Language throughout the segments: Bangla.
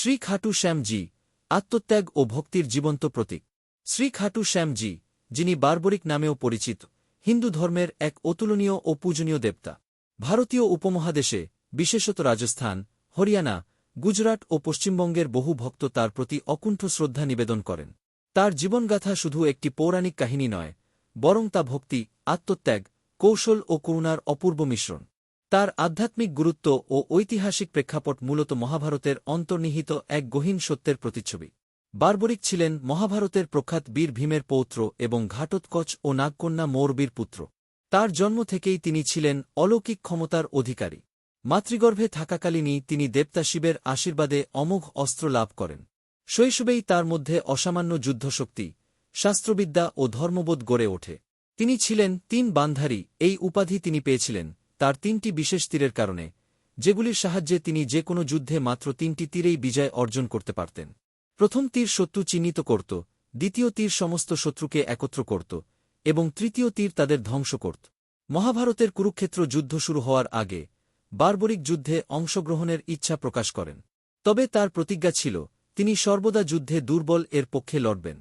শ্রী খাটু শ্যামজি, আত্মত্যাগ ও ভক্তির জীবন্ত প্রতীক। শ্রী খাটু শ্যামজি, যিনি বার্বরিক নামেও পরিচিত, হিন্দু ধর্মের এক অতুলনীয় ও পূজনীয় দেবতা। ভারতীয় উপমহাদেশে, বিশেষত রাজস্থান, হরিয়ানা, গুজরাট ও পশ্চিমবঙ্গের বহু ভক্ত তার প্রতি অকুণ্ঠ শ্রদ্ধা নিবেদন করেন। তার জীবনগাথা শুধু একটি পৌরাণিক কাহিনী নয়, বরং তা ভক্তি, আত্মত্যাগ, কৌশল ও করুণার অপূর্ব মিশ্রণ। তার আধ্যাত্মিক গুরুত্ব ও ঐতিহাসিক প্রেক্ষাপট মূলত মহাভারতের অন্তর্নিহিত এক গহীন সত্যের প্রতিচ্ছবি। বার্বরিক ছিলেন মহাভারতের প্রখ্যাত বীর ভীমের পৌত্র এবং ঘাটোৎকচ ও নাগকন্যা মৌরবীর পুত্র। তার জন্ম থেকেই তিনি ছিলেন অলৌকিক ক্ষমতার অধিকারী। মাতৃগর্ভে থাকাকালীনই তিনি দেবতা শিবের আশীর্বাদে অমোঘ অস্ত্র লাভ করেন। শৈশবেই তার মধ্যে অসামান্য যুদ্ধশক্তি, শাস্ত্রবিদ্যা ও ধর্মবোধ গড়ে ওঠে। তিনি ছিলেন তিন বান্ধারী, এই উপাধি তিনি পেয়েছিলেন। তার তিনটি বিশেষ তীরের কারণে, যেগুলির সাহায্যে তিনি যে কোনো যুদ্ধে মাত্র তিনটি তীরেই বিজয় অর্জন করতে পারতেন। প্রথম তীর শত্রু চিহ্নিত করত, দ্বিতীয় তীর সমস্ত শত্রুকে একত্র করত, এবং তৃতীয় তীর তাদের ধ্বংস করত। মহাভারতের কুরুক্ষেত্র যুদ্ধ শুরু হওয়ার আগে, বারবরিক যুদ্ধে অংশগ্রহণের ইচ্ছা প্রকাশ করেন। তবে তার প্রতিজ্ঞা ছিল, তিনি সর্বদা যুদ্ধে দুর্বল এর পক্ষে লড়বেন।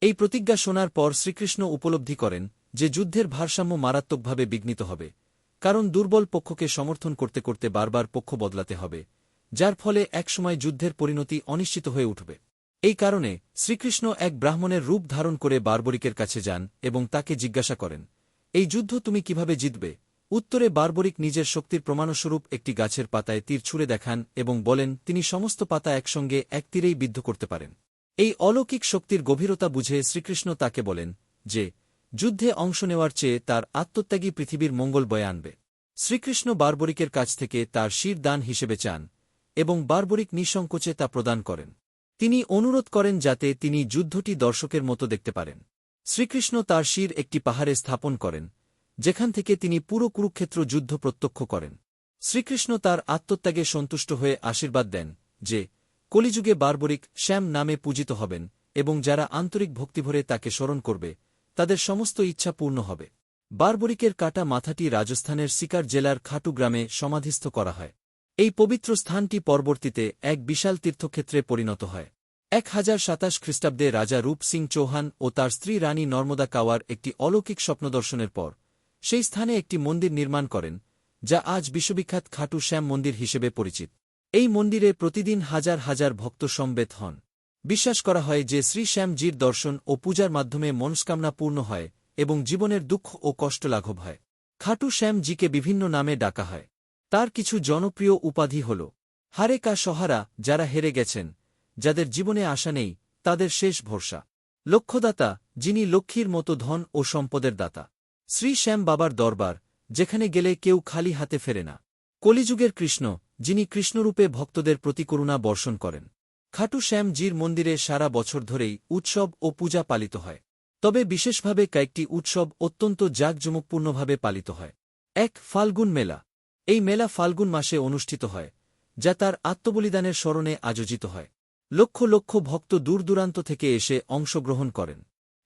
এই প্রতিজ্ঞা শোনার পর শ্রীকৃষ্ণ উপলব্ধি করেন যে যুদ্ধের ভারসাম্য মারাত্মকভাবে বিঘ্নিত হবে। কারণ দুর্বল পক্ষকে সমর্থন করতে করতে বারবার পক্ষ বদলাতে হবে, যার ফলে একসময় যুদ্ধের পরিণতি অনিশ্চিত হয়ে উঠবে। এই কারণে শ্রীকৃষ্ণ এক ব্রাহ্মণের রূপ ধারণ করে বার্বরিকের কাছে যান এবং তাকে জিজ্ঞাসা করেন, এই যুদ্ধ তুমি কীভাবে জিতবে? উত্তরে বার্বরিক নিজের শক্তির প্রমাণস্বরূপ একটি গাছের পাতায় তীর ছুঁড়ে দেখান এবং বলেন, তিনি সমস্ত পাতা একসঙ্গে এক তীরেই বিদ্ধ করতে পারেন। এই অলৌকিক শক্তির গভীরতা বুঝে শ্রীকৃষ্ণ তাকে বলেন যে যুদ্ধে অংশ নেওয়ার চেয়ে তার আত্মত্যাগী পৃথিবীর মঙ্গল বয়ে আনবে। শ্রীকৃষ্ণ বার্বরিকের কাছ থেকে তার শির দান হিসেবে চান এবং বার্বরিক নিঃসংকোচে তা প্রদান করেন। তিনি অনুরোধ করেন যাতে তিনি যুদ্ধটি দর্শকের মতো দেখতে পারেন। শ্রীকৃষ্ণ তার শির একটি পাহাড়ে স্থাপন করেন, যেখান থেকে তিনি পুরো কুরুক্ষেত্র যুদ্ধ প্রত্যক্ষ করেন। শ্রীকৃষ্ণ তার আত্মত্যাগে সন্তুষ্ট হয়ে আশীর্বাদ দেন যে, কলিযুগে বার্বরিক শ্যাম নামে পূজিত হবেন এবং যারা আন্তরিক ভক্তিভরে তাকে স্মরণ করবে তাদের সমস্ত ইচ্ছা পূর্ণ হবে। বারবরিকের কাটা মাথাটি রাজস্থানের সিকার জেলার খাটু গ্রামে সমাধিস্থ করা হয়। এই পবিত্র স্থানটি পরবর্তীতে এক বিশাল তীর্থক্ষেত্রে পরিণত হয়। এক হাজার সাতাশ খ্রিস্টাব্দে রাজা রূপ সিং চৌহান ও তার স্ত্রী রানী নর্মদা কাওয়ার একটি অলৌকিক স্বপ্নদর্শনের পর, সেই স্থানে একটি মন্দির নির্মাণ করেন, যা আজ বিশ্ববিখ্যাত খাটু শ্যাম মন্দির হিসেবে পরিচিত। এই মন্দিরে প্রতিদিন হাজার হাজার ভক্ত সম্বেত হন। বিশ্বাস করা হয় যে শ্রী শ্যামজির দর্শন ও পূজার মাধ্যমে মনস্কামনা পূর্ণ হয় এবং জীবনের দুঃখ ও কষ্ট লাঘব হয়। খাটু শ্যামজিকে বিভিন্ন নামে ডাকা হয়। তার কিছু জনপ্রিয় উপাধি হল হারে কা সহারা, যারা হেরে গেছেন, যাদের জীবনে আশা নেই, তাদের শেষ ভরসা। লক্ষ্যদাতা, যিনি লক্ষ্মীর মতো ধন ও সম্পদের দাতা। শ্রী শ্যাম বাবার দরবার, যেখানে গেলে কেউ খালি হাতে ফেরে না। কলিযুগের কৃষ্ণ, যিনি কৃষ্ণরূপে ভক্তদের প্রতি করুণা বর্ষণ করেন। খাটু শ্যাম জির মন্দিরে সারা বছর ধরেই উৎসব ও পূজা পালিত হয়। তবে বিশেষভাবে কয়েকটি উৎসব অত্যন্ত জাঁকজমকপূর্ণভাবে পালিত হয়। এক ফাল্গুন মেলা। এই মেলা ফাল্গুন মাসে অনুষ্ঠিত হয়, যা তার আত্মবলিদানের স্মরণে আয়োজিত হয়। লক্ষ লক্ষ ভক্ত দূরদূরান্ত থেকে এসে অংশগ্রহণ করেন।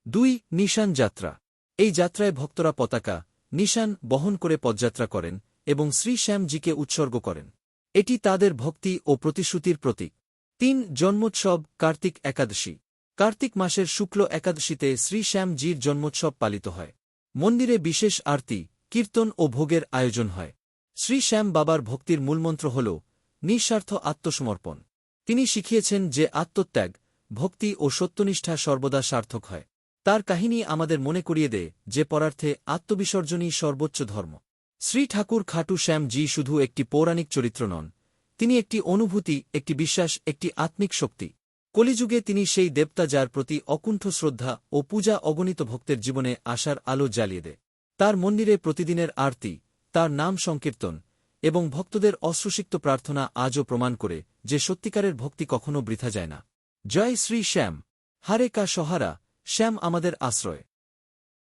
দুই, নিশান যাত্রা। এই যাত্রায় ভক্তরা পতাকা, নিশান বহন করে পদযাত্রা করেন এবং শ্রী শ্যামজিকে উৎসর্গ করেন। এটি তাদের ভক্তি ও প্রতিশ্রুতির প্রতীক। তিন জন্মোৎসব কার্তিক একাদশী। কার্তিক মাসের শুক্ল একাদশীতে শ্রী শ্যামজির জন্মোৎসব পালিত হয়। মন্দিরে বিশেষ আরতি, কীর্তন ও ভোগের আয়োজন হয়। শ্রী শ্যাম বাবার ভক্তির মূলমন্ত্র হল, নিঃস্বার্থ আত্মসমর্পণ। তিনি শিখিয়েছেন যে আত্মত্যাগ, ভক্তি ও সত্যনিষ্ঠা সর্বদা সার্থক হয়। তার কাহিনী আমাদের মনে করিয়ে দেয় যে পরার্থে আত্মবিসর্জনই সর্বোচ্চ ধর্ম। শ্রী ঠাকুর খাটু শ্যাম জি শুধু একটি পৌরাণিক চরিত্র নন তিনি একটি অনুভূতি, একটি বিশ্বাস, একটি আত্মিক শক্তি। কলিযুগে তিনি সেই দেবতা যার প্রতি অকুণ্ঠ শ্রদ্ধা ও পূজা অগণিত ভক্তের জীবনে আশার আলো জ্বালিয়ে দেয়। তার মন্দিরে প্রতিদিনের আরতি, তার নাম সংকীর্তন এবং ভক্তদের অশ্রুসিক্ত প্রার্থনা আজও প্রমাণ করে যে সত্যিকারের ভক্তি কখনও বৃথা যায় না। জয় শ্রী শ্যাম। হারে কা সহারা, শ্যাম আমাদের আশ্রয়।